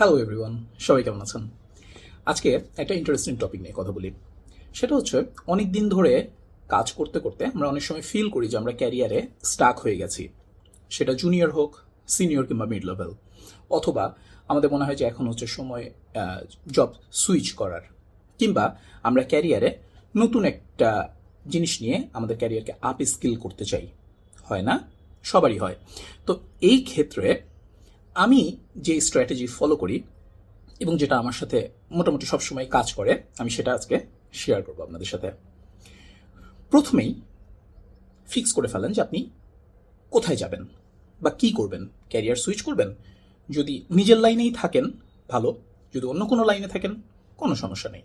Hello everyone সবাই কেমন আছেন? আজকে একটা ইন্টারেস্টিং টপিক নিয়ে কথা বলি। সেটা হচ্ছে অনেক দিন ধরে কাজ করতে করতে আমরা অনেক সময় ফিল করি যে আমরা ক্যারিয়ারে স্টাক হয়ে গেছি। সেটা জুনিয়র হোক সিনিয়র কিংবা মিড লেভেল অথবা আমাদের মনে হয় যে এখন হচ্ছে সময় জব সুইচ করার। কিংবা আমরা ক্যারিয়ারে নতুন একটা জিনিস নিয়ে আমাদের ক্যারিয়ারকে আপ স্কিল করতে চাই। হয় না? সবারই হয়। তো এই ক্ষেত্রে আমি যে স্ট্র্যাটেজি ফলো করি এবং যেটা আমার সাথে মোটামুটি সবসময় কাজ করে, আমি সেটা আজকে শেয়ার করব আপনাদের সাথে। প্রথমেই ফিক্স করে ফেলেন যে আপনি কোথায় যাবেন বা কি করবেন ক্যারিয়ার সুইচ করবেন। যদি নিজের লাইনেই থাকেন, ভালো। যদি অন্য কোনো লাইনে থাকেন, কোনো সমস্যা নেই।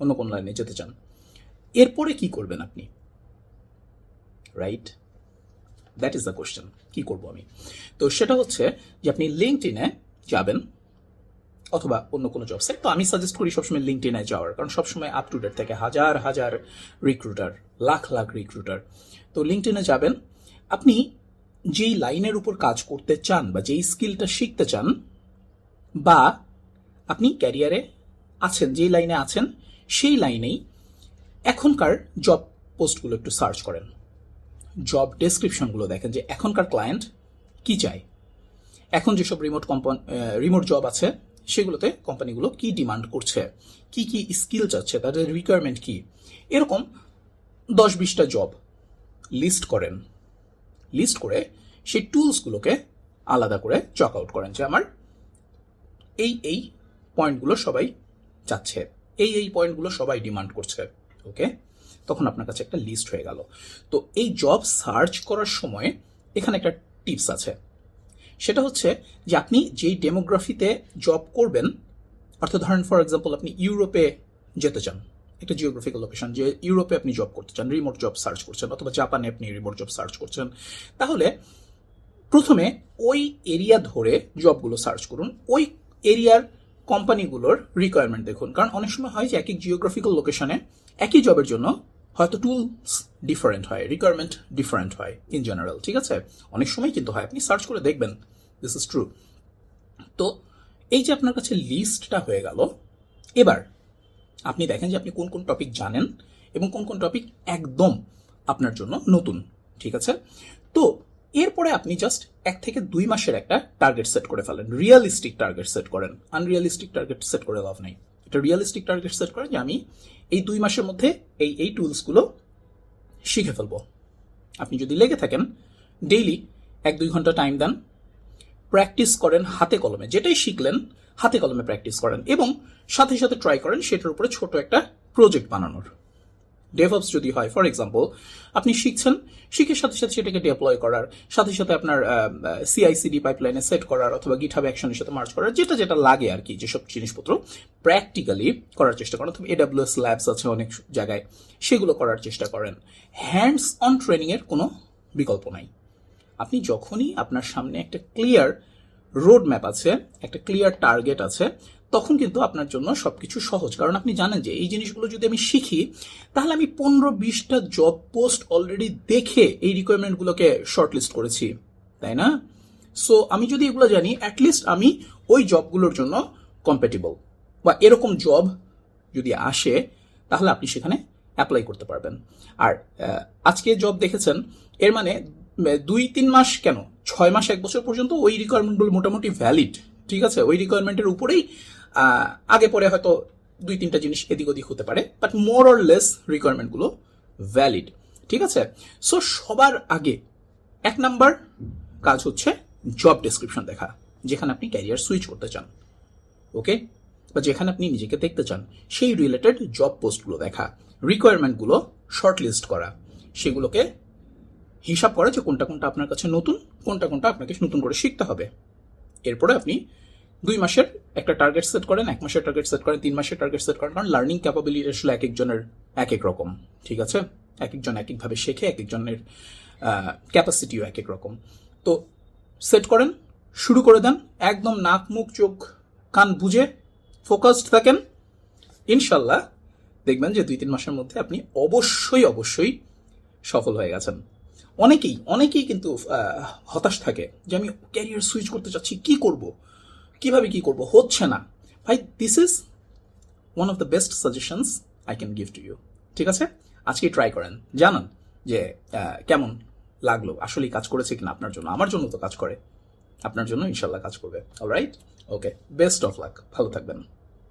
অন্য কোনো লাইনে যেতে চান। এরপরে কি করবেন আপনি? Right that is the question কি করব আমি? তো সেটা হচ্ছে যে আপনি লিঙ্কড ইনে যাবেন অথবা অন্য কোনো জব সাইট তো আমি সাজেস্ট করি সবসময় লিঙ্কড ইনে যাওয়ার। কারণ সবসময় আপ টু ডেট থেকে হাজার হাজার রিক্রুটার লাখ লাখ রিক্রুটার তো লিঙ্কড ইনে যাবেন। আপনি যেই লাইনের উপর কাজ করতে চান বা যেই স্কিলটা শিখতে চান বা আপনি ক্যারিয়ারে আছেন, যেই লাইনে আছেন, সেই লাইনেই এখনকার জব পোস্টগুলো একটু সার্চ করেন। জব ডেসক্রিপশনগুলো দেখেন যে এখনকার ক্লায়েন্ট কি চায়। এখন যেসব রিমোট কম্পান রিমোট জব আছে, সেগুলোতে কোম্পানিগুলো কি ডিমান্ড করছে, কি কি স্কিল চাচ্ছে তাদের রিকোয়ারমেন্ট কি। এরকম দশ বিশটা জব লিস্ট করেন। লিস্ট করে সেই টুলসগুলোকে আলাদা করে চক আউট করেন যে আমার এই এই পয়েন্টগুলো সবাই চাচ্ছে, এই এই পয়েন্টগুলো সবাই ডিমান্ড করছে ওকে তখন আপনার কাছে একটা লিস্ট হয়ে গেল। তো এই জব সার্চ করার সময় এখানে একটা টিপস আছে। সেটা হচ্ছে যে আপনি যেই ডেমোগ্রাফিতে জব করবেন, অর্থাৎ ধরেন ফর এক্সাম্পল আপনি ইউরোপে যেতে চান, একটা জিওগ্রাফিক্যাল লোকেশন যে ইউরোপে আপনি জব করতে চান রিমোট জব সার্চ করছেন, অথবা জাপানে আপনি রিমোট জব সার্চ করছেন, তাহলে প্রথমে ওই এরিয়া ধরে জবগুলো সার্চ করুন। ওই এরিয়ার কোম্পানিগুলোর রিকোয়ারমেন্ট দেখুন। কারণ অনেক সময় হয় যে এক এক জিওগ্রাফিক্যাল লোকেশনে একই জবের জন্য হয়তো টুলস ডিফারেন্ট হয় রিকোয়ারমেন্ট ডিফারেন্ট হয় ইন জেনারেল ঠিক আছে? অনেক সময় কিন্তু হয়, আপনি সার্চ করে দেখবেন দিস ইজ ট্রু তো এই যে আপনার কাছে লিস্টটা হয়ে গেল, এবার আপনি দেখেন যে আপনি কোন কোন টপিক জানেন এবং কোন কোন টপিক একদম আপনার জন্য নতুন, ঠিক আছে? তো এরপরে আপনি জাস্ট এক থেকে দুই মাসের একটা টার্গেট সেট করে ফেলেন। রিয়েলিস্টিক টার্গেট সেট করেন। আনরিয়ালিস্টিক টার্গেট সেট করে লাভ নেই। এটা রিয়েলিস্টিক টার্গেট সেট করেন যে আমি এই দুই মাসের মধ্যে এই এই টুলসগুলো শিখে ফেলব। আপনি যদি লেগে থাকেন ডেইলি এক, দুই ঘণ্টা টাইম দেন প্র্যাকটিস করেন হাতে কলমে। যেটাই শিখলেন, হাতে কলমে প্র্যাকটিস করেন এবং সাথে সাথে ট্রাই করেন, সেটার উপরে ছোট একটা প্রজেক্ট বানানোর। ডেভঅপস যদি হয় ফর এক্সাম্পল আপনি শিখছেন, শিখে সাথে সাথে সেটাকে ডেপ্লয় করার, সাথে সাথে আপনার সিআইসিডি পাইপলাইনে সেট করার অথবা গিটহাব অ্যাকশনের সাথে মার্চ করার, যেটা যেটা লাগে আর কি, যেসব জিনিসপত্র প্র্যাকটিক্যালি করার চেষ্টা করেন, অথবা এডাব্লিউএস ল্যাবস আছে অনেক জায়গায়, সেগুলো করার চেষ্টা করেন। হ্যান্ডস অন ট্রেনিংয়ের কোনো বিকল্প নাই। আপনি যখনই আপনার সামনে একটা ক্লিয়ার রোড ম্যাপ আছে, একটা ক্লিয়ার টার্গেট আছে তখন কিন্তু আপনার জন্য সবকিছু সহজ। কারণ আপনি জানেন যে এই জিনিসগুলো যদি আমি শিখি, তাহলে আমি পনেরো বিশটা জব পোস্ট অলরেডি দেখে এই রিকোয়ারমেন্টগুলোকে শর্টলিস্ট করেছি। তাই না? সো আমি যদি এগুলো জানি অ্যাটলিস্ট আমি ওই জবগুলোর জন্য কম্পেটেবল বা এরকম জব যদি আসে, তাহলে আপনি সেখানে অ্যাপ্লাই করতে পারবেন। আর আজকে জব দেখেছেন, এর মানে দুই তিন মাস কেন? ছয় মাস, এক বছর পর্যন্ত ওই রিকোয়ারমেন্টগুলো মোটামুটি ভ্যালিড ঠিক আছে? ওই রিকোয়ারমেন্টের উপরেই আগে পরে হয়তো দুই তিনটা জিনিস এদিক ওদিক হতে পারে বাট মোর অর লেস রিকোয়ারমেন্টগুলো ভ্যালিড ঠিক আছে? সো সবার আগে এক নাম্বার কাজ হচ্ছে জব ডেসক্রিপশন দেখা, যেখানে আপনি ক্যারিয়ার সুইচ করতে চান ওকে বা যেখানে আপনি নিজেকে দেখতে চান, সেই রিলেটেড জব পোস্টগুলো দেখা রিকোয়ারমেন্টগুলো শর্ট লিস্ট করা, সেগুলোকে হিসাব করা যে কোনটা কোনটা আপনার কাছে নতুন, কোনটা কোনটা আপনাকে নতুন করে শিখতে হবে। এরপরে আপনি দুই মাসের একটা টার্গেট সেট করেন, এক মাসের টার্গেট সেট করেন, তিন মাসের টার্গেট সেট করেন, কারণ লার্নিং ক্যাপাবিলিটি আসলে এক একজনের এক এক রকম, ঠিক আছে? এক একজন এক একভাবে শেখে এক একজনের ক্যাপাসিটিও এক এক রকম। তো সেট করেন, শুরু করে দেন, একদম নাক, মুখ, চোখ, কান বুঝে ফোকাসড থাকেন। ইনশাল্লাহ দেখবেন যে দুই তিন মাসের মধ্যে আপনি অবশ্যই অবশ্যই সফল হয়ে গেছেন। অনেকেই অনেকেই কিন্তু হতাশ থাকে যে আমি ক্যারিয়ার সুইচ করতে চাচ্ছি, কি করব? কীভাবে কি করব? হচ্ছে না। ভাই this is one of the best suggestions I can give to you ঠিক আছে? আজকে ট্রাই করেন। জানান যে কেমন লাগল? আসলেই কাজ করেছে কিনা আপনার জন্য? আমার জন্য তো কাজ করে। আপনার জন্য ইনশাল্লাহ কাজ করবে। Alright okay best of luck ভালো থাকবেন।